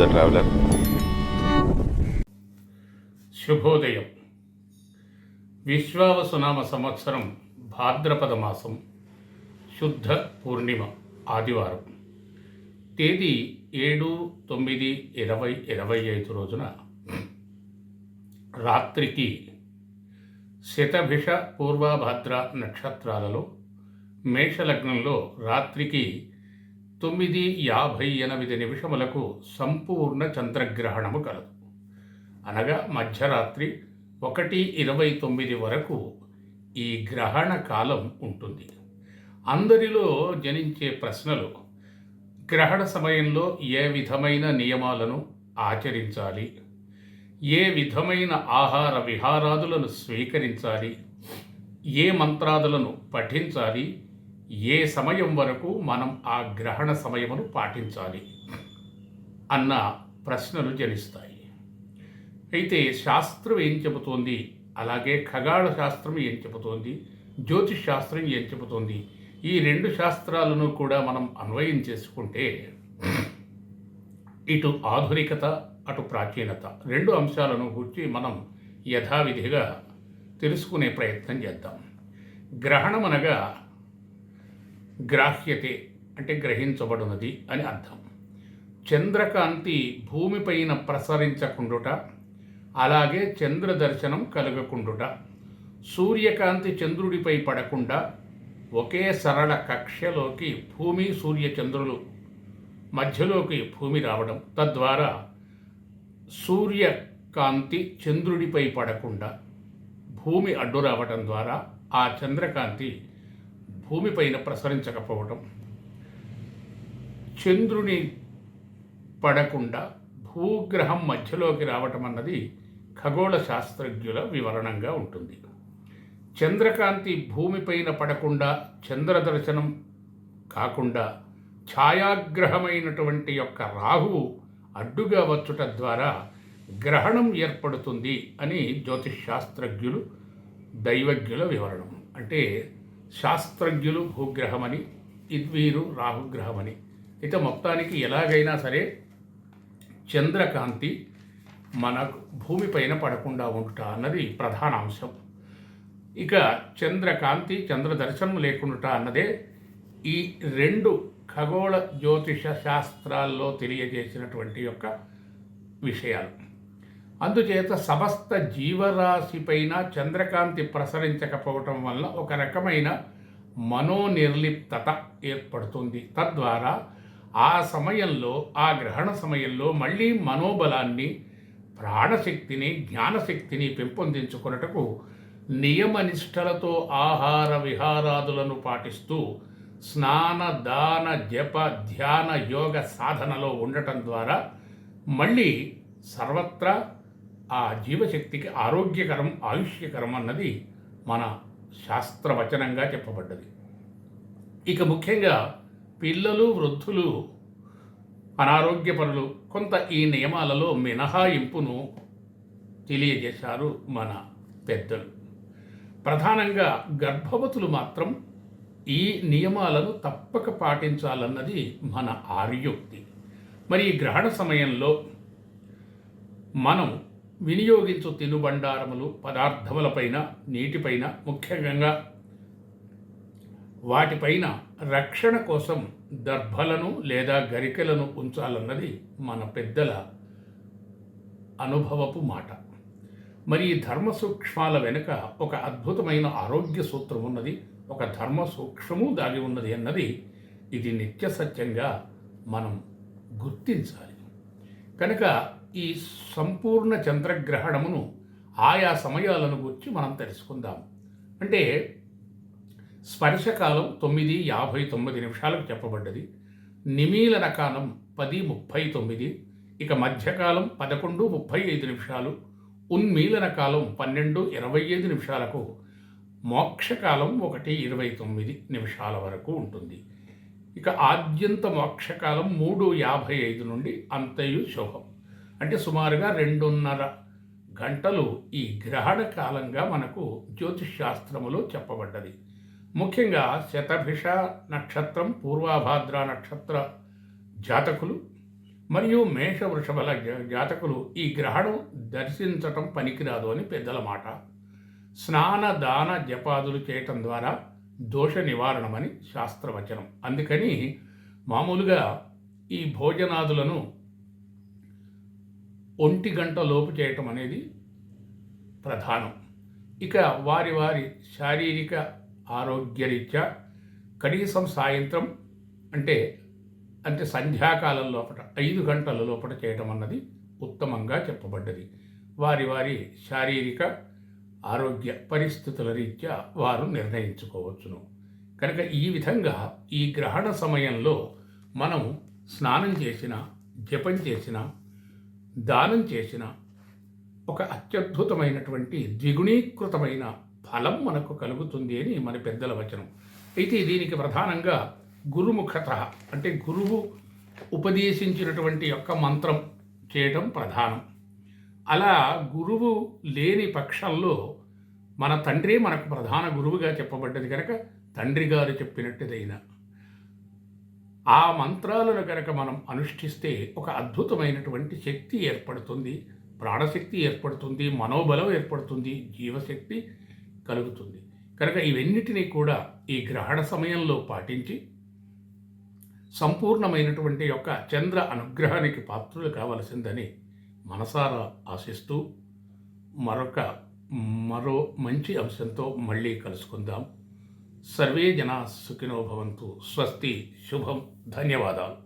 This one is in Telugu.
ద ట్రావెలర్ శుభోదయం. విశ్వావసునామ సంవత్సరం భాద్రపద మాసం శుద్ధ పూర్ణిమ ఆదివారం. తేదీ ఏడు తొమ్మిది ఇరవై ఇరవై ఐదు రోజున రాత్రికి శతభిష పూర్వభద్ర నక్షత్రాలలో మేషలగ్నంలో రాత్రికి తొమ్మిది యాభై ఎనిమిది నిమిషములకు సంపూర్ణ చంద్రగ్రహణము కలదు. అనగా మధ్యరాత్రి ఒకటి ఇరవై తొమ్మిది వరకు ఈ గ్రహణ కాలం ఉంటుంది. అందరిలో జనించే ప్రశ్నలు గ్రహణ సమయంలో ఏ విధమైన నియమాలను ఆచరించాలి? ఏ విధమైన ఆహార విహారాదులను స్వీకరించాలి? ఏ మంత్రాదులను పఠించాలి? ఏ సమయం వరకు మనం ఆ గ్రహణ సమయమును పాటించాలి అన్న ప్రశ్నలు జనిస్తాయి. అయితే శాస్త్రం ఏం చెబుతోంది? అలాగే ఖగాళ శాస్త్రం ఏం చెబుతోంది? జ్యోతిష్ శాస్త్రం ఏం చెబుతోంది? ఈ రెండు శాస్త్రాలను కూడా మనం అన్వయం చేసుకుంటే ఇటు ఆధునికత అటు ప్రాచీనత రెండు అంశాలను గురించి మనం యథావిధిగా తెలుసుకునే ప్రయత్నం చేద్దాం. గ్రహణం అనగా గ్రాహ్యతే అంటే గ్రహించబడినది అని అర్థం. చంద్రకాంతి భూమిపైన ప్రసరించకుండుట అలాగే చంద్ర దర్శనం కలగకుండుట సూర్యకాంతి చంద్రుడిపై పడకుండా ఒకే సరళ కక్షలోకి భూమి సూర్యచంద్రులు మధ్యలోకి భూమి రావడం. తద్వారా సూర్యకాంతి చంద్రుడిపై పడకుండా భూమి అడ్డు రావడం ద్వారా ఆ చంద్రకాంతి భూమిపైన ప్రసరించకపోవటం చంద్రుని పడకుండా భూగ్రహం మధ్యలోకి రావటం అన్నది ఖగోళ శాస్త్రజ్ఞుల వివరణంగా ఉంటుంది. చంద్రకాంతి భూమిపైన పడకుండా చంద్రదర్శనం కాకుండా ఛాయాగ్రహమైనటువంటి యొక్క రాహువు అడ్డుగా వచ్చుట ద్వారా గ్రహణం ఏర్పడుతుంది అని జ్యోతిష్ శాస్త్రజ్ఞులు దైవజ్ఞుల వివరణం. అంటే శాస్త్రజ్ఞులు భూగ్రహమని ఇద్వీరు రాహుగ్రహమని. అయితే మొత్తానికి ఎలాగైనా సరే చంద్రకాంతి మన భూమిపైన పడకుండా ఉండుట అన్నది ప్రధాన అంశం. ఇక చంద్రకాంతి చంద్ర దర్శనం లేకుండా అన్నదే ఈ రెండు ఖగోళ జ్యోతిష శాస్త్రాల్లో తెలియజేసినటువంటి యొక్క విషయాలు. అందుచేత సమస్త జీవరాశిపైన చంద్రకాంతి ప్రసరించకపోవటం వల్ల ఒక రకమైన మనోనిర్లిప్తత ఏర్పడుతుంది. తద్వారా ఆ సమయంలో ఆ గ్రహణ సమయంలో మళ్ళీ మనోబలాన్ని ప్రాణశక్తిని జ్ఞానశక్తిని పెంపొందించుకున్నటకు నియమనిష్టలతో ఆహార విహారాదులను పాటిస్తూ స్నాన దాన జప ధ్యాన యోగ సాధనలో ఉండటం ద్వారా మళ్ళీ సర్వత్రా ఆ జీవశక్తికి ఆరోగ్యకరం ఆయుష్యకరం అన్నది మన శాస్త్రవచనంగా చెప్పబడ్డది. ఇక ముఖ్యంగా పిల్లలు వృద్ధులు అనారోగ్యపరులు కొంత ఈ నియమాలలో మినహాయింపును తెలియజేశారు మన పెద్దలు. ప్రధానంగా గర్భవతులు మాత్రం ఈ నియమాలను తప్పక పాటించాలన్నది మన ఆర్యోక్తి. మరి ఈ గ్రహణ సమయంలో మనం వినియోగించు తినుబండారములు పదార్థములపైన నీటిపైన ముఖ్యంగా వాటిపైన రక్షణ కోసం దర్భలను లేదా గరికలను ఉంచాలన్నది మన పెద్దల అనుభవపు మాట. మరి ఈ ధర్మ సూక్ష్మాల వెనుక ఒక అద్భుతమైన ఆరోగ్య సూత్రం ఉన్నది. ఒక ధర్మ సూక్ష్మము దాగి ఉన్నది అన్నది ఇది నిత్య సత్యంగా మనం గుర్తించాలి. కనుక ఈ సంపూర్ణ చంద్రగ్రహణమును ఆయా సమయాలను గురించి మనం తెలుసుకుందాం. అంటే స్పర్శకాలం తొమ్మిది యాభై తొమ్మిది నిమిషాలకు చెప్పబడ్డది. నిమీలన కాలం పది ముప్పై తొమ్మిది. ఇక మధ్యకాలం పదకొండు ముప్పై ఐదు నిమిషాలు. ఉన్మీలన కాలం పన్నెండు ఇరవై ఐదు నిమిషాలకు. మోక్షకాలం ఒకటి ఇరవై తొమ్మిది నిమిషాల వరకు ఉంటుంది. ఇక ఆద్యంత మోక్షకాలం మూడు యాభై ఐదు నుండి అంతయు శుభం. అంటే సుమారుగా రెండున్నర గంటలు ఈ గ్రహణ కాలంగా మనకు జ్యోతిష్ శాస్త్రములో చెప్పబడ్డది. ముఖ్యంగా శతభిష నక్షత్రం పూర్వాభాద్ర నక్షత్ర జాతకులు మరియు మేష వృషభల జాతకులు ఈ గ్రహణం దర్శించటం పనికిరాదు అని పెద్దల మాట. స్నాన దాన జపాదులు చేయటం ద్వారా దోష నివారణమని శాస్త్రవచనం. అందుకని మామూలుగా ఈ భోజనాదులను ఒంటి గంట లోపు చేయటం అనేది ప్రధానం. ఇక వారి వారి శారీరక ఆరోగ్యరీత్యా కనీసం సాయంత్రం అంటే అంటే సంధ్యాకాలం లోపల ఐదు గంటల లోపల చేయటం అన్నది ఉత్తమంగా చెప్పబడ్డది. వారి వారి శారీరక ఆరోగ్య పరిస్థితుల రీత్యా వారు నిర్ణయించుకోవచ్చును. కనుక ఈ విధంగా ఈ గ్రహణ సమయంలో మనం స్నానం చేసిన జపం చేసిన దానం చేసిన ఒక అత్యద్భుతమైనటువంటి ద్విగుణీకృతమైన ఫలం మనకు కలుగుతుంది అని మన పెద్దల వచనం. అయితే దీనికి ప్రధానంగా గురుముఖత అంటే గురువు ఉపదేశించినటువంటి యొక్క మంత్రం చేయడం ప్రధానం. అలా గురువు లేని పక్షంలో మన తండ్రి మనకు ప్రధాన గురువుగా చెప్పబడ్డది కనుక తండ్రి గారు చెప్పినట్టుదైనా ఆ మంత్రాలను కనుక మనం అనుష్ఠిస్తే ఒక అద్భుతమైనటువంటి శక్తి ఏర్పడుతుంది ప్రాణశక్తి ఏర్పడుతుంది మనోబలం ఏర్పడుతుంది జీవశక్తి కలుగుతుంది. కనుక ఇవన్నిటినీ కూడా ఈ గ్రహణ సమయంలో పాటించి సంపూర్ణమైనటువంటి యొక్క చంద్ర అనుగ్రహానికి పాత్రులు కావలసిందని మనసారా ఆశిస్తూ మరొక మరో మంచి అంశంతో మళ్ళీ కలుసుకుందాం. సర్వే జనా సుఖినో భవంతు స్వస్తి శుభం ధన్యవాదాలు